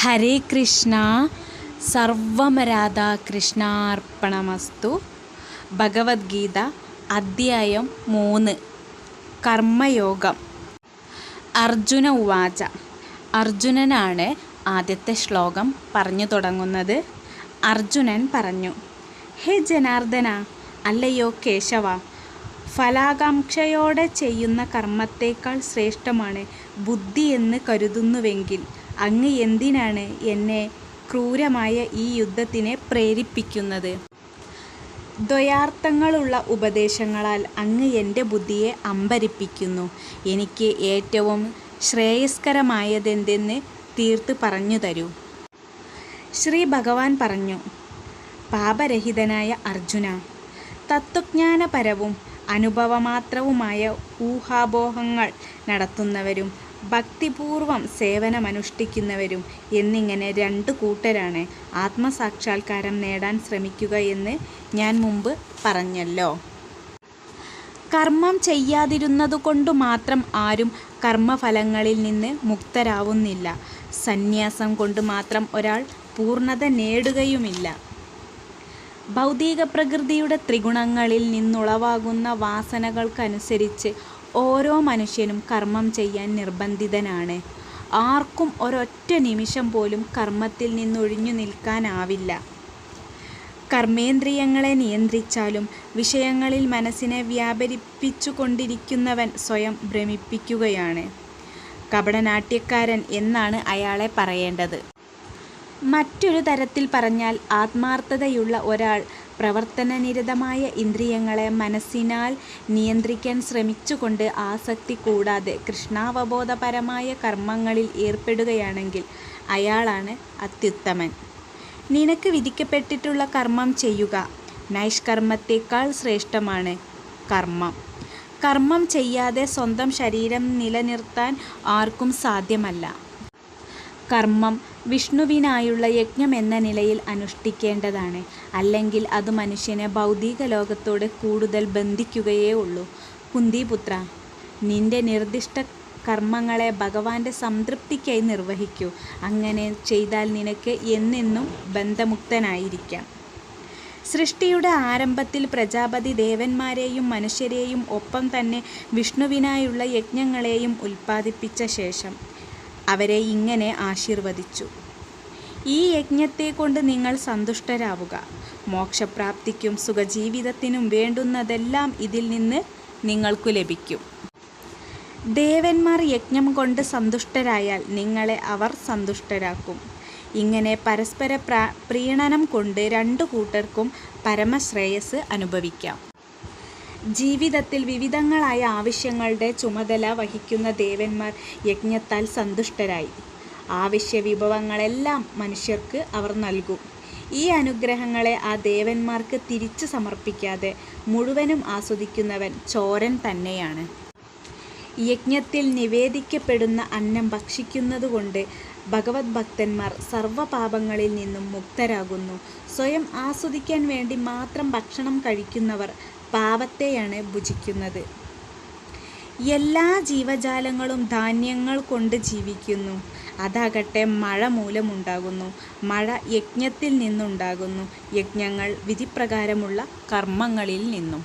ഹരേ കൃഷ്ണ സർവം കൃഷ്ണാർപ്പണമസ്തു. ഭഗവത്ഗീത അധ്യായം മൂന്ന്. കർമ്മയോഗം. അർജുന ഉവാച. അർജുനനാണ് ആദ്യത്തെ ശ്ലോകം പറഞ്ഞു തുടങ്ങുന്നത്. അർജുനൻ പറഞ്ഞു ഹേ ജനാർദ്ദന അല്ലയോ കേശവ ഫലാകാംക്ഷയോടെ ചെയ്യുന്ന കർമ്മത്തേക്കാൾ ശ്രേഷ്ഠമാണ് ബുദ്ധി എന്ന് കരുതുന്നുവെങ്കിൽ അങ്ങ് എന്തിനാണ് എന്നെ ക്രൂരമായ ഈ യുദ്ധത്തിനെ പ്രേരിപ്പിക്കുന്നത്? ദ്വയാർത്ഥങ്ങളുള്ള ഉപദേശങ്ങളാൽ അങ്ങ് എന്റെ ബുദ്ധിയെ അമ്പരിപ്പിക്കുന്നു. എനിക്ക് ഏറ്റവും ശ്രേയസ്കരമായതെന്തെന്ന് തീർത്ത് പറഞ്ഞു തരൂ. ശ്രീ ഭഗവാൻ പറഞ്ഞു പാപരഹിതനായ അർജുന തത്വജ്ഞാനപരവും അനുഭവമാത്രവുമായ ഊഹാപോഹങ്ങൾ നടത്തുന്നവരും ഭക്തിപൂർവം സേവനമനുഷ്ഠിക്കുന്നവരും എന്നിങ്ങനെ രണ്ട് കൂട്ടരാണ് ആത്മസാക്ഷാത്കാരം നേടാൻ ശ്രമിക്കുക എന്ന് ഞാൻ മുമ്പ് പറഞ്ഞല്ലോ. കർമ്മം ചെയ്യാതിരുന്നതുകൊണ്ട് മാത്രം ആരും കർമ്മഫലങ്ങളിൽ നിന്ന് മുക്തരാവുന്നില്ല. സന്യാസം കൊണ്ട് മാത്രം ഒരാൾ പൂർണത നേടുകയുമില്ല. ഭൗതിക പ്രകൃതിയുടെ ത്രിഗുണങ്ങളിൽ നിന്നുളവാകുന്ന വാസനകൾക്കനുസരിച്ച് ഓരോ മനുഷ്യനും കർമ്മം ചെയ്യാൻ നിർബന്ധിതനാണ്. ആർക്കും ഒരൊറ്റ നിമിഷം പോലും കർമ്മത്തിൽ നിന്നൊഴിഞ്ഞു നിൽക്കാനാവില്ല. കർമ്മേന്ദ്രിയങ്ങളെ നിയന്ത്രിച്ചാലും വിഷയങ്ങളിൽ മനസ്സിനെ വ്യാപരിപ്പിച്ചു കൊണ്ടിരിക്കുന്നവൻ സ്വയം ഭ്രമിപ്പിക്കുകയാണ്. കപടനാട്യക്കാരൻ എന്നാണ് അയാളെ പറയേണ്ടത്. മറ്റൊരു തരത്തിൽ പറഞ്ഞാൽ ആത്മാർത്ഥതയുള്ള ഒരാൾ പ്രവർത്തനനിരതമായ ഇന്ദ്രിയങ്ങളെ മനസ്സിനാൽ നിയന്ത്രിക്കാൻ ശ്രമിച്ചുകൊണ്ട് ആസക്തി കൂടാതെ കൃഷ്ണാവബോധപരമായ കർമ്മങ്ങളിൽ ഏർപ്പെടുകയാണെങ്കിൽ അയാളാണ് അത്യുത്തമൻ. നിനക്ക് വിധിക്കപ്പെട്ടിട്ടുള്ള കർമ്മം ചെയ്യുക. നൈഷ്കർമ്മത്തേക്കാൾ ശ്രേഷ്ഠമാണ് കർമ്മം. കർമ്മം ചെയ്യാതെ സ്വന്തം ശരീരം നിലനിർത്താൻ ആർക്കും സാധ്യമല്ല. കർമ്മം വിഷ്ണുവിനായുള്ള യജ്ഞം എന്ന നിലയിൽ അനുഷ്ഠിക്കേണ്ടതാണ്. അല്ലെങ്കിൽ അത് മനുഷ്യനെ ഭൗതിക ലോകത്തോട് കൂടുതൽ ബന്ധിക്കുകയേ ഉള്ളൂ. കുന്തിപുത്ര നിന്റെ നിർദ്ദിഷ്ട കർമ്മങ്ങളെ ഭഗവാന്റെ സംതൃപ്തിക്കായി നിർവഹിക്കൂ. അങ്ങനെ ചെയ്താൽ നിനക്ക് എന്നെന്നും ബന്ധമുക്തനായിരിക്കാം. സൃഷ്ടിയുടെ ആരംഭത്തിൽ പ്രജാപതി ദേവന്മാരെയും മനുഷ്യരെയും ഒപ്പം തന്നെ വിഷ്ണുവിനായുള്ള യജ്ഞങ്ങളെയും ഉൽപ്പാദിപ്പിച്ച ശേഷം അവരെ ഇങ്ങനെ ആശീർവദിച്ചു. ഈ യജ്ഞത്തെ കൊണ്ട് നിങ്ങൾ സന്തുഷ്ടരാവുക. മോക്ഷപ്രാപ്തിക്കും സുഖജീവിതത്തിനും വേണ്ടുന്നതെല്ലാം ഇതിൽ നിന്ന് നിങ്ങൾക്കു ലഭിക്കും. ദേവന്മാർ യജ്ഞം കൊണ്ട് സന്തുഷ്ടരായാൽ നിങ്ങളെ അവർ സന്തുഷ്ടരാക്കും. ഇങ്ങനെ പരസ്പര പ്രാ പ്രീണനം കൊണ്ട് രണ്ടു കൂട്ടർക്കും പരമശ്രേയസ് അനുഭവിക്കാം. ജീവിതത്തിൽ വിവിധങ്ങളായ ആവശ്യങ്ങളുടെ ചുമതല വഹിക്കുന്ന ദേവന്മാർ യജ്ഞത്താൽ സന്തുഷ്ടരായി. ആവശ്യ വിഭവങ്ങളെല്ലാം മനുഷ്യർക്ക് അവർ നൽകും. ഈ അനുഗ്രഹങ്ങളെ ആ ദേവന്മാർക്ക് തിരിച്ചു സമർപ്പിക്കാതെ മുഴുവനും ആസ്വദിക്കുന്നവൻ ചോരൻ തന്നെയാണ്. യജ്ഞത്തിൽ നിവേദിക്കപ്പെടുന്ന അന്നം ഭക്ഷിക്കുന്നതുകൊണ്ട് ഭഗവത് ഭക്തന്മാർ സർവപാപങ്ങളിൽ നിന്നും മുക്തരാകുന്നു. സ്വയം ആസ്വദിക്കാൻ വേണ്ടി മാത്രം ഭക്ഷണം കഴിക്കുന്നവർ പാപത്തെയാണ് ഭുജിക്കുന്നത്. എല്ലാ ജീവജാലങ്ങളും ധാന്യങ്ങൾ കൊണ്ട് ജീവിക്കുന്നു. അതാകട്ടെ മഴ മൂലമുണ്ടാകുന്നു. മഴ യജ്ഞത്തിൽ നിന്നുണ്ടാകുന്നു. യജ്ഞങ്ങൾ വിധിപ്രകാരമുള്ള കർമ്മങ്ങളിൽ നിന്നും.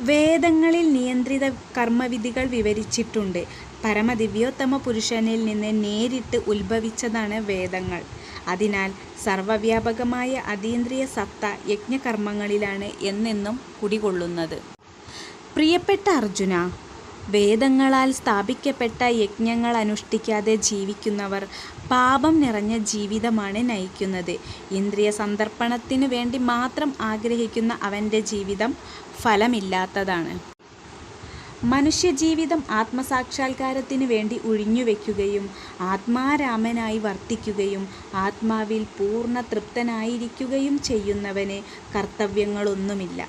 വേദങ്ങളിൽ നിയന്ത്രിത കർമ്മവിധികൾ വിവരിച്ചിട്ടുണ്ട്. പരമദിവ്യോത്തമ പുരുഷനിൽ നിന്ന് നേരിട്ട് ഉത്ഭവിച്ചതാണ് വേദങ്ങൾ. അതിനാൽ സർവവ്യാപകമായ അതീന്ദ്രിയ സത്ത യജ്ഞകർമ്മങ്ങളിലാണ് എന്നെന്നും കുടികൊള്ളുന്നത്. പ്രിയപ്പെട്ട അർജുന വേദങ്ങളാൽ സ്ഥാപിക്കപ്പെട്ട യജ്ഞങ്ങൾ അനുഷ്ഠിക്കാതെ ജീവിക്കുന്നവർ പാപം നിറഞ്ഞ ജീവിതമാണ് നയിക്കുന്നത്. ഇന്ദ്രിയ സന്ദർപ്പണത്തിനു വേണ്ടി മാത്രം ആഗ്രഹിക്കുന്ന അവന്റെ ജീവിതം ഫലമില്ലാത്തതാണ്. മനുഷ്യജീവിതം ആത്മസാക്ഷാത്കാരത്തിനു വേണ്ടി ഉഴിഞ്ഞുവെക്കുകയും ആത്മാരാമനായി വർത്തിക്കുകയും ആത്മാവിൽ പൂർണ തൃപ്തനായിരിക്കുകയും ചെയ്യുന്നവന് കർത്തവ്യങ്ങളൊന്നുമില്ല.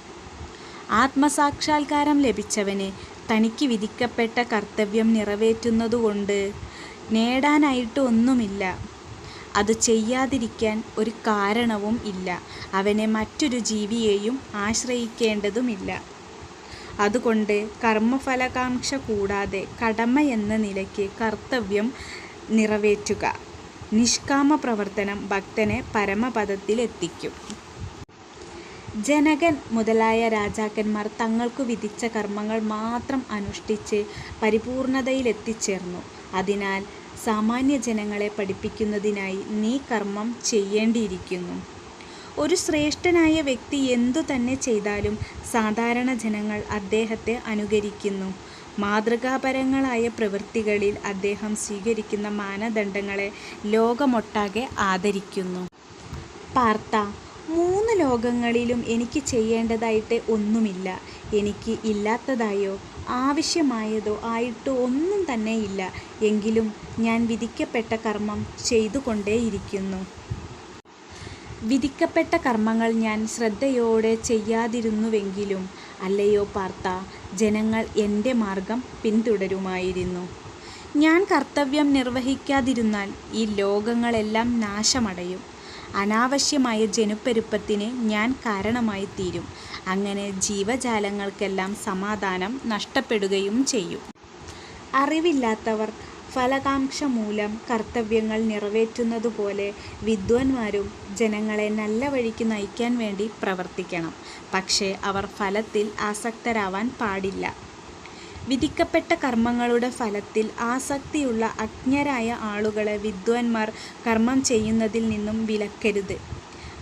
ആത്മസാക്ഷാത്കാരം ലഭിച്ചവന് തനിക്ക് വിധിക്കപ്പെട്ട കർത്തവ്യം നിറവേറ്റുന്നതുകൊണ്ട് നേടാനായിട്ട് ഒന്നുമില്ല അത് ചെയ്യാതിരിക്കാൻ ഒരു കാരണവും ഇല്ല. അവനെ മറ്റൊരു ജീവിയെയും ആശ്രയിക്കേണ്ടതുമില്ല. അതുകൊണ്ട് കർമ്മഫലകാംക്ഷ കൂടാതെ കടമ എന്ന നിലയ്ക്ക് കർത്തവ്യം നിറവേറ്റുക നിഷ്കാമ പ്രവർത്തനം ഭക്തനെ പരമപദത്തിലെത്തിക്കും ജനകൻ മുതലായ രാജാക്കന്മാർ തങ്ങൾക്കു വിധിച്ച കർമ്മങ്ങൾ മാത്രം അനുഷ്ഠിച്ച് പരിപൂർണതയിലെത്തിച്ചേർന്നു. അതിനാൽ സാമാന്യ ജനങ്ങളെ പഠിപ്പിക്കുന്നതിനായി നീ കർമ്മം ചെയ്യേണ്ടിയിരിക്കുന്നു. ഒരു ശ്രേഷ്ഠനായ വ്യക്തി എന്തു തന്നെ ചെയ്താലും സാധാരണ ജനങ്ങൾ അദ്ദേഹത്തെ അനുകരിക്കുന്നു. മാതൃകാപരങ്ങളായ പ്രവൃത്തികളിൽ അദ്ദേഹം സ്വീകരിക്കുന്ന മാനദണ്ഡങ്ങളെ ലോകമൊട്ടാകെ ആദരിക്കുന്നു. പാർത്ത മൂന്ന് ലോകങ്ങളിലും എനിക്ക് ചെയ്യേണ്ടതായിട്ട് ഒന്നുമില്ല. എനിക്ക് ഇല്ലാത്തതായോ ആവശ്യമായതോ ആയിട്ട് ഒന്നും തന്നെയില്ല. എങ്കിലും ഞാൻ വിധിക്കപ്പെട്ട കർമ്മം ചെയ്തുകൊണ്ടേയിരിക്കുന്നു. വിധിക്കപ്പെട്ട കർമ്മങ്ങൾ ഞാൻ ശ്രദ്ധയോടെ ചെയ്യാതിരുന്നുവെങ്കിലും അല്ലയോ പാർത്ത ജനങ്ങൾ എന്റെ മാർഗം പിന്തുടരുമായിരുന്നു. ഞാൻ കർത്തവ്യം നിർവഹിക്കാതിരുന്നാൽ ഈ ലോകങ്ങളെല്ലാം നാശമടയും. അനാവശ്യമായ ജനുപ്പെരുപ്പത്തിന് ഞാൻ കാരണമായി തീരും അങ്ങനെ ജീവജാലങ്ങൾക്കെല്ലാം സമാധാനം നഷ്ടപ്പെടുകയും ചെയ്യും. അറിവില്ലാത്തവർ ഫലകാംക്ഷമൂലം കർത്തവ്യങ്ങൾ നിറവേറ്റുന്നതുപോലെ വിദ്വാൻമാരും ജനങ്ങളെ നല്ല വഴിക്ക് നയിക്കാൻ വേണ്ടി പ്രവർത്തിക്കണം. പക്ഷേ അവർ ഫലത്തിൽ ആസക്തരാവാൻ പാടില്ല. വിധിക്കപ്പെട്ട കർമ്മങ്ങളുടെ ഫലത്തിൽ ആസക്തിയുള്ള അജ്ഞരായ ആളുകളെ വിദ്വാൻമാർ കർമ്മം ചെയ്യുന്നതിൽ നിന്നും വിലക്കരുത്.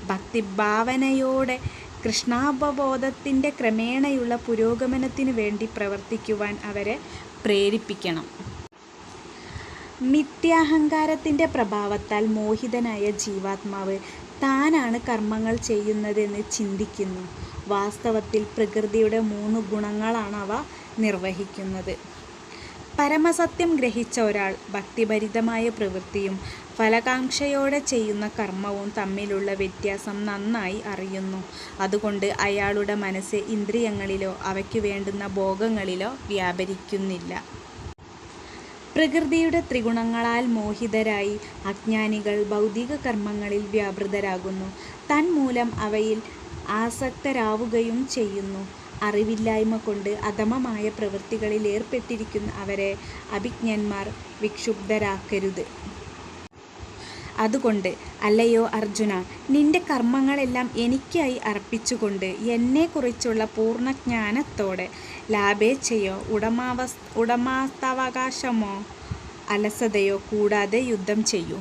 ഭക്തിഭാവനയോടെ കൃഷ്ണാവബോധത്തിന്റെ ക്രമേണയുള്ള പുരോഗമനത്തിനു വേണ്ടി പ്രവർത്തിക്കുവാൻ അവരെ പ്രേരിപ്പിക്കണം. മിഥ്യാഹങ്കാരത്തിന്റെ പ്രഭാവത്താൽ മോഹിതനായ ജീവാത്മാവ് താനാണ് കർമ്മങ്ങൾ ചെയ്യുന്നതെന്ന് ചിന്തിക്കുന്നു. വാസ്തവത്തിൽ പ്രകൃതിയുടെ മൂന്ന് ഗുണങ്ങളാണ് അവ നിർവഹിക്കുന്നത്. പരമസത്യം ഗ്രഹിച്ച ഒരാൾ ഭക്തിഭരിതമായ പ്രവൃത്തിയും ഫലകാംക്ഷയോടെ ചെയ്യുന്ന കർമ്മവും തമ്മിലുള്ള വ്യത്യാസം നന്നായി അറിയുന്നു. അതുകൊണ്ട് അയാളുടെ മനസ്സ് ഇന്ദ്രിയങ്ങളിലോ അവയ്ക്ക് വേണ്ടുന്ന ഭോഗങ്ങളിലോ വ്യാപരിക്കുന്നില്ല. പ്രകൃതിയുടെ ത്രിഗുണങ്ങളാൽ മോഹിതരായി അജ്ഞാനികൾ ഭൗതികകർമ്മങ്ങളിൽ വ്യാപൃതരാകുന്നു. തന്മൂലം അവയിൽ ആസക്തരാവുകയും ചെയ്യുന്നു. അറിവില്ലായ്മ കൊണ്ട് അധമമായ പ്രവൃത്തികളിൽ ഏർപ്പെട്ടിരിക്കുന്ന അവരെ അഭിജ്ഞന്മാർ വിക്ഷുബ്ധരാക്കരുത്. അതുകൊണ്ട് അല്ലയോ അർജുന നിന്റെ കർമ്മങ്ങളെല്ലാം എനിക്കായി അർപ്പിച്ചുകൊണ്ട് എന്നെക്കുറിച്ചുള്ള പൂർണജ്ഞാനത്തോടെ ലാഭേച്ഛയോ ഉടമസ്ഥാവകാശമോ അലസതയോ കൂടാതെ യുദ്ധം ചെയ്യൂ.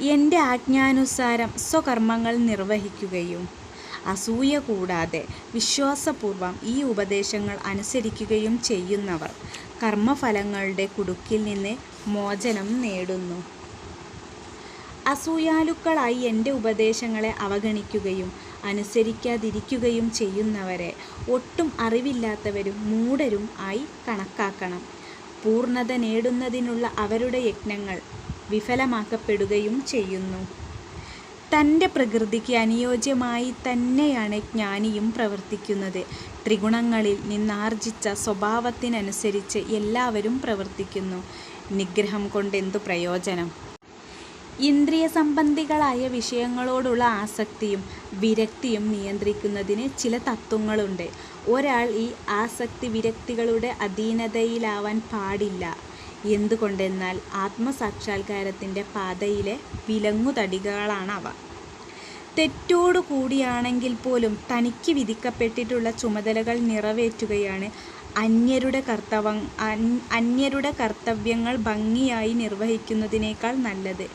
എന്റെ ആജ്ഞാനുസാരം സ്വകർമ്മങ്ങൾ നിർവഹിക്കുകയും അസൂയ കൂടാതെ വിശ്വാസപൂർവം ഈ ഉപദേശങ്ങൾ അനുസരിക്കുകയും ചെയ്യുന്നവർ കർമ്മഫലങ്ങളുടെ കുടുക്കിൽ നിന്ന് മോചനം നേടുന്നു. അസൂയാലുക്കളായി എന്റെ ഉപദേശങ്ങളെ അവഗണിക്കുകയും അനുസരിക്കാതിരിക്കുകയും ചെയ്യുന്നവരെ ഒട്ടും അറിവില്ലാത്തവരും മൂഢരും ആയി കണക്കാക്കണം. പൂർണത നേടുന്നതിനുള്ള അവരുടെ യജ്ഞങ്ങൾ വിഫലമാക്കപ്പെടുകയും ചെയ്യുന്നു. തന്റെ പ്രകൃതിക്ക് അനുയോജ്യമായി തന്നെയാണ് ജ്ഞാനിയും പ്രവർത്തിക്കുന്നത്. ത്രിഗുണങ്ങളിൽ നിന്നാർജിച്ച സ്വഭാവത്തിനനുസരിച്ച് എല്ലാവരും പ്രവർത്തിക്കുന്നു. നിഗ്രഹം കൊണ്ട് എന്തു പ്രയോജനം? ഇന്ദ്രിയസംബന്ധികളായ വിഷയങ്ങളോടുള്ള ആസക്തിയും വിരക്തിയും നിയന്ത്രിക്കുന്നതിന് ചില തത്വങ്ങളുണ്ട് ഒരാൾ ഈ ആസക്തി വിരക്തികളുടെ അധീനതയിലാവാൻ പാടില്ല. എന്തുകൊണ്ടെന്നാൽ ആത്മസാക്ഷാത്കാരത്തിന്റെ പാതയിലെ വിലങ്ങുതടികളാണ് അവ തെറ്റോടു കൂടിയാണെങ്കിൽ പോലും തനിക്ക് വിധിക്കപ്പെട്ടിട്ടുള്ള ചുമതലകൾ നിറവേറ്റുകയാണ് അന്യരുടെ കർത്തവ അന്യരുടെ കർത്തവ്യങ്ങൾ ഭംഗിയായി നിർവഹിക്കുന്നതിനേക്കാൾ നല്ലത്.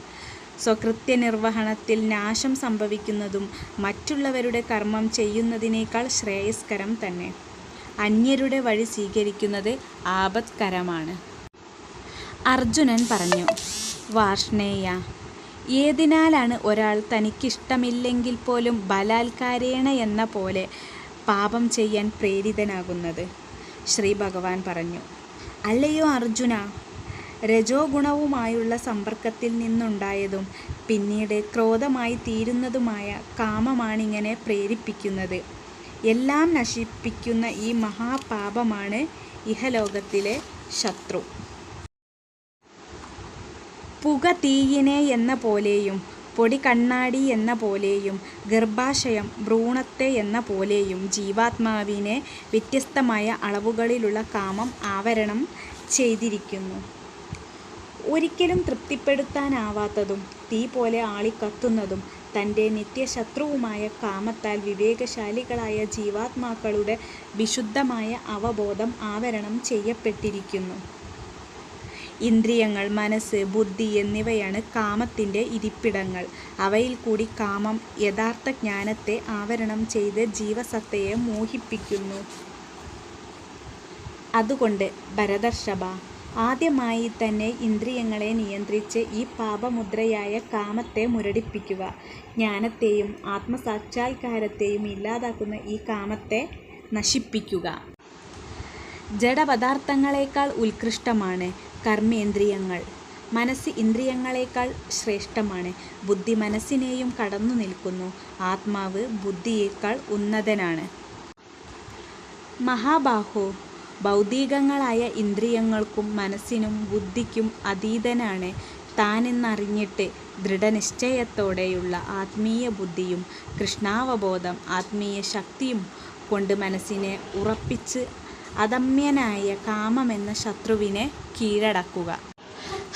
സ്വകൃത്യനിർവഹണത്തിൽ നാശം സംഭവിക്കുന്നതും മറ്റുള്ളവരുടെ കർമ്മം ചെയ്യുന്നതിനേക്കാൾ ശ്രേയസ്കരം തന്നെ. അന്യരുടെ വഴി സ്വീകരിക്കുന്നത് ആപത്കരമാണ്. അർജുനൻ പറഞ്ഞു. വാർഷ്ണേയ ഏതിനാലാണ് ഒരാൾ തനിക്കിഷ്ടമില്ലെങ്കിൽ പോലും ബലാത്കാരേണ എന്ന പോലെ പാപം ചെയ്യാൻ പ്രേരിതനാകുന്നത്? ശ്രീ ഭഗവാൻ പറഞ്ഞു. അല്ലയോ അർജുനാ, രജോഗുണവുമായുള്ള സമ്പർക്കത്തിൽ നിന്നുണ്ടായതും പിന്നീട് ക്രോധമായി തീരുന്നതുമായ കാമമാണിങ്ങനെ പ്രേരിപ്പിക്കുന്നത്. എല്ലാം നശിപ്പിക്കുന്ന ഈ മഹാപാപമാണ് ഇഹലോകത്തിലെ ശത്രു. പുക തീയിനെ എന്ന പോലെയും പൊടി കണ്ണാടി എന്ന പോലെയും ഗർഭാശയം ഭ്രൂണത്തെ എന്ന പോലെയും ജീവാത്മാവിനെ വ്യത്യസ്തമായ അളവുകളിലുള്ള കാമം ആവരണം ചെയ്തിരിക്കുന്നു. ഒരിക്കലും തൃപ്തിപ്പെടുത്താനാവാത്തതും തീ പോലെ ആളിക്കത്തുന്നതും തന്റെ നിത്യശത്രുവുമായ കാമത്താൽ വിവേകശാലികളായ ജീവാത്മാക്കളുടെ വിശുദ്ധമായ അവബോധം ആവരണം ചെയ്യപ്പെട്ടിരിക്കുന്നു. ഇന്ദ്രിയങ്ങൾ, മനസ്സ്, ബുദ്ധി എന്നിവയാണ് കാമത്തിന്റെ ഇരിപ്പിടങ്ങൾ. അവയിൽ കൂടി കാമം യഥാർത്ഥ ജ്ഞാനത്തെ ആവരണം ചെയ്ത് ജീവസത്തയെ മോഹിപ്പിക്കുന്നു. അതുകൊണ്ട് ഭരതർഷഭാ, ആദ്യമായി തന്നെ ഇന്ദ്രിയങ്ങളെ നിയന്ത്രിച്ച് ഈ പാപമുദ്രയായ കാമത്തെ മുരടിപ്പിക്കുക. ജ്ഞാനത്തെയും ആത്മസാക്ഷാത്കാരത്തെയും ഇല്ലാതാക്കുന്ന ഈ കാമത്തെ നശിപ്പിക്കുക. ജഡപദാർത്ഥങ്ങളേക്കാൾ ഉത്കൃഷ്ടമാണ് കർമ്മേന്ദ്രിയങ്ങൾ. മനസ്സ് ഇന്ദ്രിയങ്ങളേക്കാൾ ശ്രേഷ്ഠമാണ്. ബുദ്ധി മനസ്സിനെയും കടന്നു നിൽക്കുന്നു. ആത്മാവ് ബുദ്ധിയേക്കാൾ ഉന്നതനാണ്. മഹാബാഹോ, ഭൗതികങ്ങളായ ഇന്ദ്രിയങ്ങൾക്കും മനസ്സിനും ബുദ്ധിക്കും അതീതനാണ്. താനെന്നറിഞ്ഞിട്ട് ദൃഢനിശ്ചയത്തോടെയുള്ള ആത്മീയബുദ്ധിയും കൃഷ്ണാവബോധം ആത്മീയ ശക്തിയും കൊണ്ട് മനസ്സിനെ ഉറപ്പിച്ച് അദമ്യനായ കാമമെന്ന ശത്രുവിനെ കീഴടക്കുക.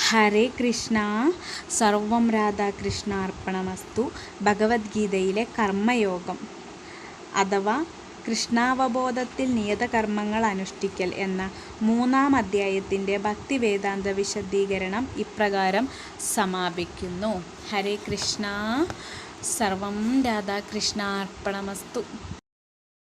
ഹരേ കൃഷ്ണ. സർവം രാധാകൃഷ്ണാർപ്പണമസ്തു. ഭഗവത്ഗീതയിലെ കർമ്മയോഗം. അഥവാ കൃഷ്ണാവബോധത്തിൽ നിയതകർമ്മങ്ങൾ അനുഷ്ഠിക്കൽ എന്ന മൂന്നാം അധ്യായത്തിന്റെ ഭക്തിവേദാന്ത വിശദീകരണം ഇപ്രകാരം സമാപിക്കുന്നു. ഹരേ കൃഷ്ണ സർവം രാധാകൃഷ്ണാർപ്പണമസ്തു